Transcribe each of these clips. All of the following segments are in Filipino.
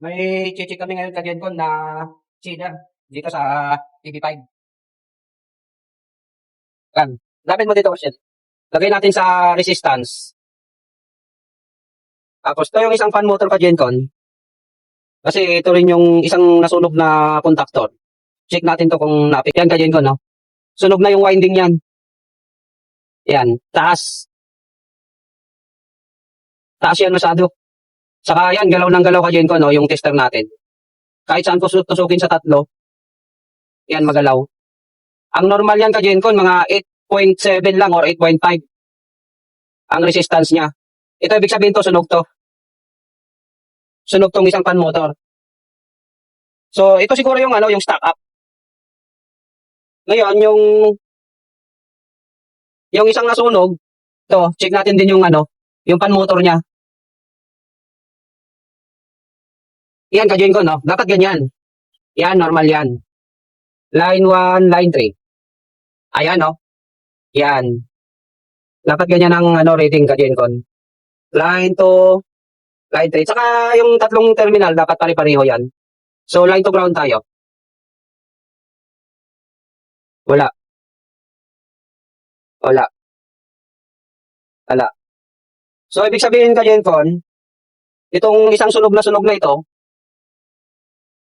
May check kami ngayon ka Gencon na cheater dito sa TV5. Yan. Lapit mo dito, Rochelle. Lagay natin sa resistance. Tapos, ito yung isang fan motor ka Gencon. Kasi ito rin yung isang nasunog na contactor. Check natin to kung napit. Yan ka Gencon, no? Sunog na yung winding yan. Yan. Taas. Taas yan masyado. Saka yan, galaw ng galaw ka Gencon, no? Yung tester natin. Kahit saan tusuk tusukin sa tatlo, yan magalaw. Ang normal yan ka Gencon, mga 8.7 lang or 8.5 ang resistance niya. Ito ibig sabihin to, sunog to. Sunog tong isang pan motor. So, ito siguro yung ano, yung stock up. Ngayon, yung yung isang nasunog, to, check natin din yung ano, yung pan motor niya. Yan, kadyan ko, no? Dapat ganyan. Yan, normal yan. Line 1, line 3. Ayan, no? Yan. Dapat ganyan ang ano, rating kadyan ko. Line 2, line 3. Tsaka yung tatlong terminal, dapat pare-pareho yan. So, line to ground tayo. Wala. Wala. Wala. So, ibig sabihin ka, Gencon, itong isang sunog na sunog na ito,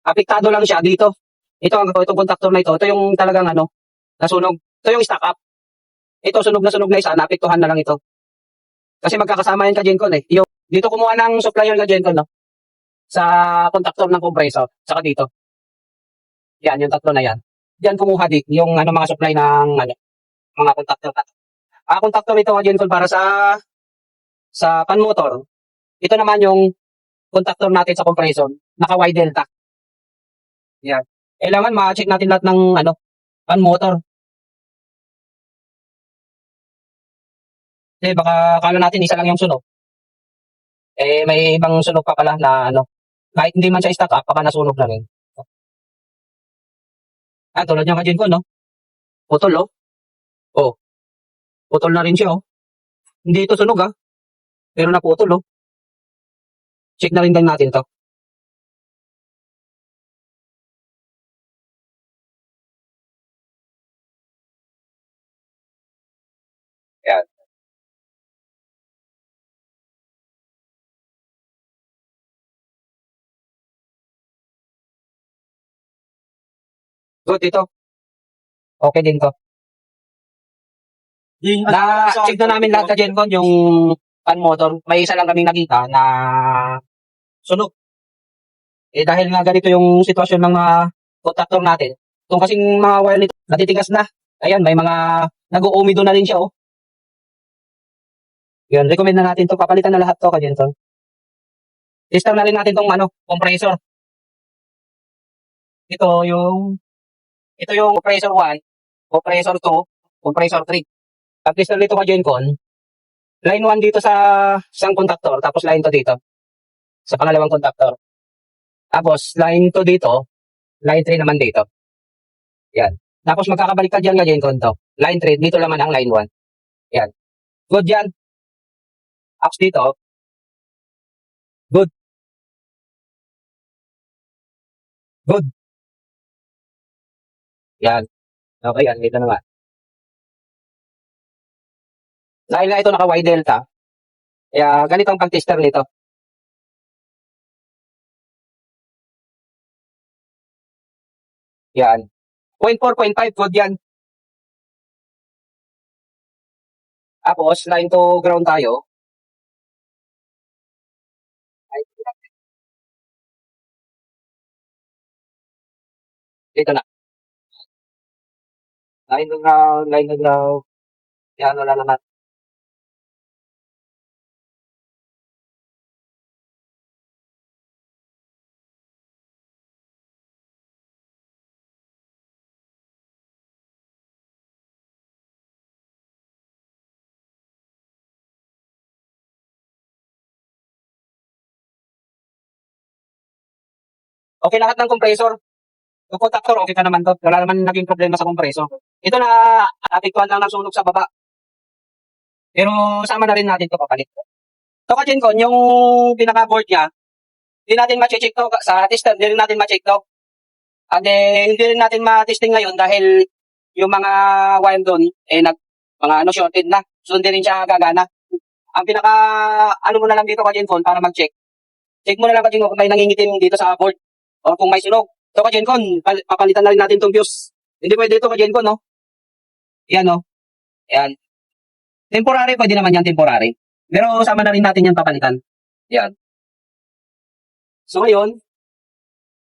apektado lang siya dito. Ito ang itong contactor na ito, ito yung talagang ano, nasunog. Ito yung stock up. Ito sunog na sunog na isa, naapektuhan na lang ito. Kasi magkakasama yan ka Gencon eh. Yung, dito kumuha ng supplier ka Gencon, no? Sa contactor ng compressor, saka dito. Yan, yung tatlo na yan. Diyan kumuha dito, yung ano, mga supply ng ano, mga contactor. Ah, contactor ito ka Gencon para sa sa pan motor. Ito naman yung contactor natin sa compressor, naka-wide delta. Yan. Kailangan ma-check natin lahat ng ano, pan motor. Kasi baka kala natin isa lang yung sunog. Eh, may ibang sunog pa pala na ano, kahit hindi man siya stock up, baka nasunog na rin. Ah, tulad yung kajin ko, no? Putol, oh. Oh. Putol na rin siya, oh. Hindi ito sunog, ah. Pero naputol, oh. Check na rin din natin to. Good, ito. Okay din to. Yung, Na, check na namin lahat ka Gencon, yung pan motor. May isa lang kaming nakita na sunog. Eh dahil nga ganito yung sitwasyon ng mga contactor natin. Itong kasing mga wire nito, natitigas na. Ayan, may mga nag-uumido na rin siya, oh. Yan, recommend na natin to. Papalitan na lahat to ka Gencon. Tester na rin natin tong ano, compressor. Ito yung ito yung compressor 1, compressor 2, compressor 3. At least nalito ka Gencon, line 1 dito sa isang contactor, tapos line 2 dito. Sa pangalawang contactor. Tapos line 2 dito, line 3 naman dito. Yan. Tapos magkakabalik ka dyan nga Gencon to. Line 3, dito naman ang line 1. Yan. Good yan. Apps dito. Good. Good. Yan. Okay, yan. Dito naman. Dahil nga ito naka-Y delta, kaya ganito ang pag-tester nito. Yan. 0.4, 0.5 good yan. Tapos, line to ground tayo. Dito na. Line to ground, line to ground. Yan, wala naman. Okay lahat ng compressor. Yung contactor, okay ka naman to. Wala naman naging problema sa compressor. Ito na, apektuhan lang ng sunog sa baba. Pero sama na rin natin to kapalit. Ito ka, Gencon, yung pinaka-board niya, hindi natin ma-check to sa tester, hindi rin natin ma-check to. And then, hindi rin natin ma-testing ngayon dahil yung mga wire doon, eh, nag, mga ano, shorted na. So, hindi rin siya gagana. Ang pinaka, ano mo na lang dito ka phone para mag-check. Check mo na lang ka kung may nangingitim dito sa board. O kung may sunog. So, ka pal- papalitan na rin natin itong fuse. Hindi pwede ito ka no? Yan, no? Yan. Temporary, pwede naman yan, temporary. Pero sama na rin natin yan papalitan. Yan. So, ngayon,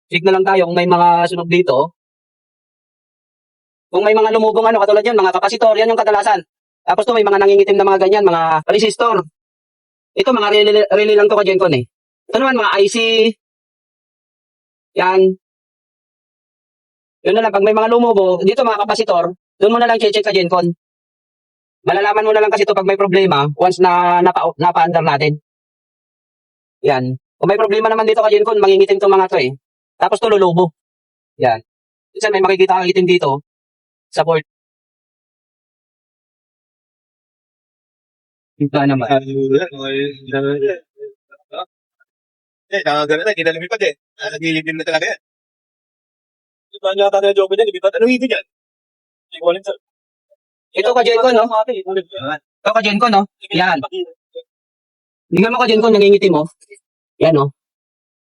check na lang tayo kung may mga sunog dito. Kung may mga lumubong ano, katulad yan, mga kapasitor, yan yung kadalasan. Tapos to may mga nangingitim na mga ganyan, mga resistor. Ito, mga relay, relay lang to ka Gencon eh. Ito naman, mga IC. Yan. Yun na lang, pag may mga lumubo, dito mga kapasitor, doon mo na lang check ka Gencon. Malalaman mo na lang kasi ito pag may problema, once na napa, napa-under natin. Yan. Kung may problema naman dito ka Gencon, mangingitim itong mga to eh. Tapos to lulubo. Yan. Minsan may makikita kang itim dito sa board. Ito naman. Eh, nakagano na, hindi na lumipad eh. Ah, Naglilibim na talaga yan. Ba niya tayo joke niya, lumipad? Anong ibig yan? Hindi ko alam sa... Ito ka Gencon, no? Ito ka Gencon, no? Yan. Tingnan mo ka Gencon, nangingitim mo. Yan, no?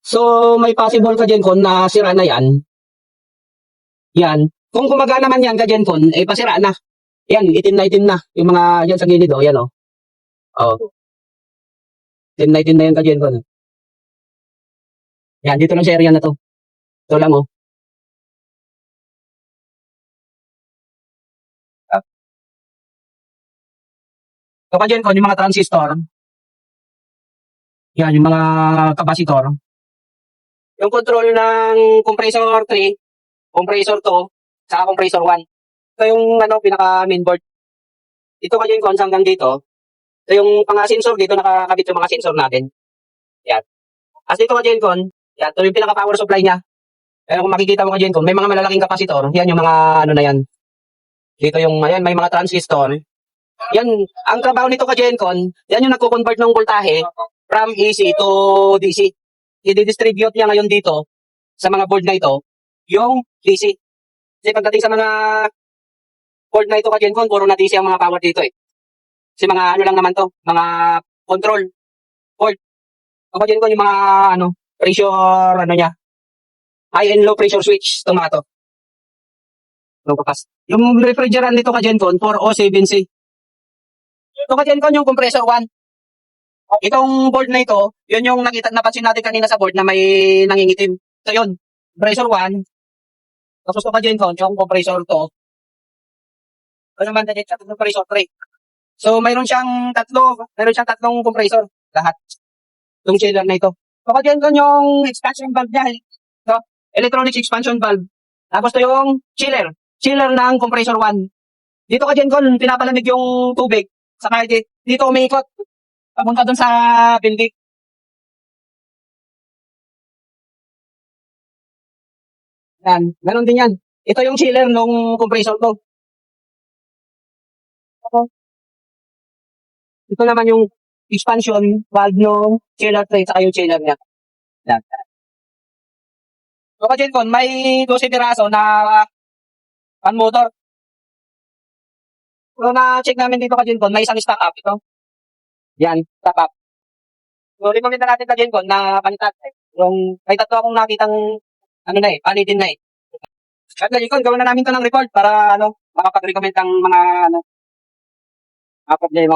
So, may possible ka Gencon na sira na yan. Yan. Kung kumagana man yan ka Gencon, eh pasira na. Yan, itim na itim na. Yung mga yan sa gilid, oh. Yan, oh. Oh. Itim na itim na yan ka Gencon. Yan, dito lang sa area na to. Ito lang, oh. Ito ka Gencon, yung mga transistor. Yan, yung mga kapasitor. Yung control ng compressor 3, compressor 2, saka compressor 1. Ito yung ano, pinaka mainboard. Ito kasi yung cons hanggang dito. Ito yung mga sensor dito, nakakabit yung mga sensor natin. Yan. As dito ka Gencon, yan, ito yung pinaka power supply niya. Pero kung makikita mo ka Gencon, may mga malalaking kapasitor. Yan yung mga ano na yan. Dito yung, ayan, may mga transistor. Yan, ang trabaho nito ka Gencon, yan yung nagko-convert ng voltahe from AC to DC. I-distribute niya ngayon dito sa mga board na ito yung DC. Kasi pagdating sa mga board na ito ka Gencon, puro na DC ang mga power dito eh. Kasi mga ano lang naman to, mga control board. Ako Gencon yung mga ano, pressure ano niya, high and low pressure switch itong mga to. Low papas. Yung refrigerant dito ka Gencon, 407C. Ito ka Gencon yung compressor 1. Itong board na ito, yun yung nakita, napansin natin kanina sa board na may nangingitim. So yun, compressor 1. Tapos ito ka Gencon, yung compressor 2. Ano naman na dito, compressor 3. So mayroon siyang tatlo, mayroon siyang tatlong compressor, lahat. Itong chiller na ito. So ka Gencon yung expansion valve niya. So, electronics expansion valve. Tapos ito yung chiller. Chiller ng compressor 1. Dito ka Gencon, pinapalamig yung tubig. Saka di- dito umiikot. Papunta dun sa building. Yan, ganun din yan. Ito yung chiller nung compressor to. Ito. Ito naman yung expansion valve nung chiller tray saka yung chiller niya. Yan. So, Kajencon, may 12 piraso na fan motor. So, na-check namin dito Kajencon, may isang stock up ito. Yan, stock up. So, recommend na natin Kajencon na panitat. Yung, may tatlo akong nakitang, ano na eh, panitin na eh. At Kajencon, gawin na namin to ng report para, ano, makapag-recommend ang mga, ano, mga problema.